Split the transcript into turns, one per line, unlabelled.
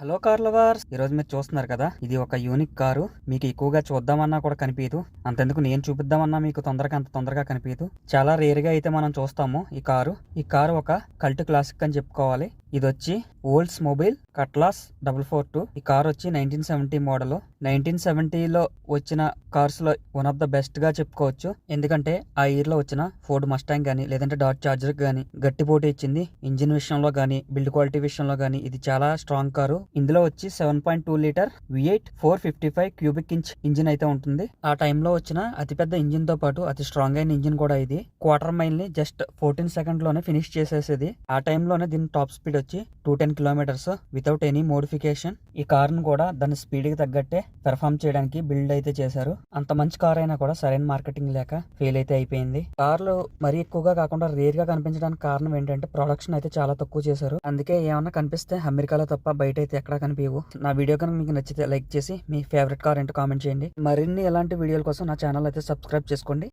Hello car lovers ఈ రోజు మీరు చూస్తున్నారు కదా ఇది ఒక యూనిక్ కారు. మీకు ఎక్కువగా చూద్దామన్నా కూడా కనిపించదు అంతెందుకు నేను చూపిద్దామన్నా మీకు తొందరగా అంత తొందరగా కనిపించదు చాలా రేర్గా అయితే మనం చూస్తాము ఈ కారు. ఈ కారు ఒక కల్ట్ క్లాసిక్ అని చెప్పుకోవాలి. ఇది వచ్చి Oldsmobile Cutlass double four two. ఈ కార్ వచ్చి నైన్టీన్ సెవెంటీ మోడల్. నైన్టీన్ సెవెంటీలో వచ్చిన కార్స్లో వన్ ఆఫ్ ద బెస్ట్గా చెప్పుకోవచ్చు. ఎందుకంటే ఆ ఇయర్లో వచ్చిన ఫోర్డ్ మస్టాంగ్ కానీ లేదంటే డాట్ చార్జర్ గానీ గట్టి పోటీ ఇచ్చింది. ఇంజిన్ విషయంలో కానీ బిల్డ్ క్వాలిటీ విషయంలో కానీ ఇది చాలా స్ట్రాంగ్ కారు. ఇందులో వచ్చి seven point two litre V eight four fifty five cubic inch engine అయితే ఉంటుంది. ఆ టైంలో వచ్చిన అతిపెద్ద ఇంజిన్తో పాటు అతి స్ట్రాంగ్ అయిన ఇంజిన్ కూడా ఇది. క్వార్టర్ మైల్ని జస్ట్ ఫోర్టీన్ సెకండ్లోనే ఫినిష్ చేసేసేది. ఆ టైంలోనే దీని టాప్ స్పీడ్ వచ్చి two ten kilometres without any modification ఈ కార్ను కూడా దాని స్పీడ్కి తగ్గట్టే పెర్ఫామ్ చేయడానికి బిల్డ్ అయితే చేశారు. అంత మంచి కార్ అయినా కూడా సరైన మార్కెటింగ్ లేక ఫెయిల్ అయితే అయిపోయింది. కార్లు మరీ ఎక్కువగా కాకుండా రేర్గా కనిపించడానికి కారణం ఏంటంటే ప్రొడక్షన్ అయితే చాలా తక్కువ చేశారు. అందుకే ఏమన్నా కనిపిస్తే అమెరికాలో తప్ప బయట అయితే ఎక్కడా కనిపించవు. నా వీడియో కనుక మీకు నచ్చితే లైక్ చేసి మీ ఫేవరెట్ కార్ ఏంటో కామెంట్ చేయండి. మరిన్ని ఎలాంటి వీడియోల కోసం నా ఛానల్ అయితే సబ్స్క్రైబ్ చేసుకోండి.